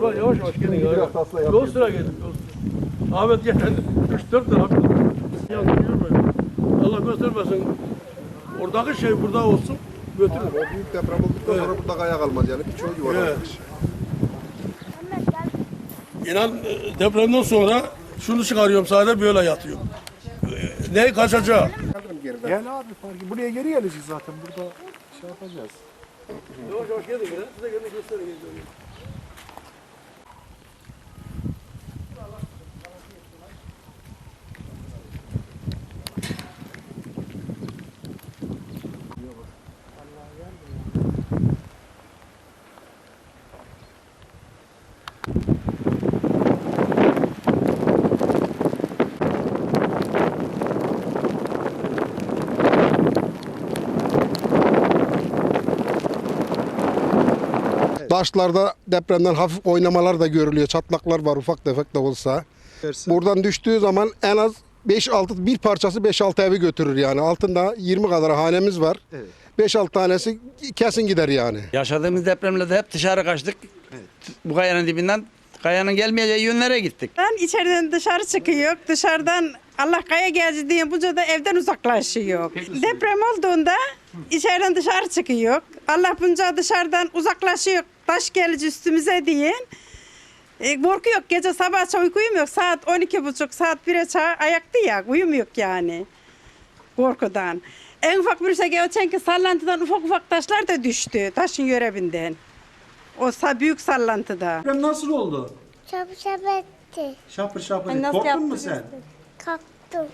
Ulan yavaş yavaş gelin ya. Yol sıra gelin. Ahmet gel. 3-4 tane hafif. Yalnız yürüme. Allah göstermesin. Oradaki şey burada olsun. Götürün. O büyük deprem olduktan sonra burada kaya kalmaz yani. Birçoğu yuvarlanmış. İnan e, depremden sonra şunu çıkarıyorum sadece böyle yatıyorum. E, Ne kaçacak? Geriden. Gel abi Buraya geri geleceğiz zaten. Burada şey yapacağız. Yavaş yavaş gelin yine. Size gelin gösterin. gelin. Taşlarda depremden hafif oynamalar da görülüyor. Çatlaklar var ufak tefek de olsa. Buradan düştüğü zaman en az 5-6 bir parçası 5-6 evi götürür yani. Altında 20 kadar hanemiz var. 5-6 tanesi kesin gider yani. Yaşadığımız depremlerde hep dışarı kaçtık. Bu kayanın dibinden kayanın gelmeyeceği yönlere gittik. Ben içeriden dışarı çıkıyor. Dışarıdan Allah kaya geldi diye buca da evden uzaklaşıyor. Deprem olduğunda içeriden dışarı çıkıyor. Allah bunca dışarıdan uzaklaşıyor. Taş gelici üstümüze diye. E, korku yok. Gece sabah uyku uyumuyor. Saat 12 buçuk, saat 1'e çay ayakta ya. Uyumuyor yani. Korkudan. En ufak bir şey geçen ki sallantıdan ufak ufak taşlar da düştü. Taşın görevinden. O sa- büyük sallantıda. Deprem nasıl oldu? Çabuk çabuk etti. Şapır şapır. Nasıl Korktun mu yaptınız? sen? Kalktım.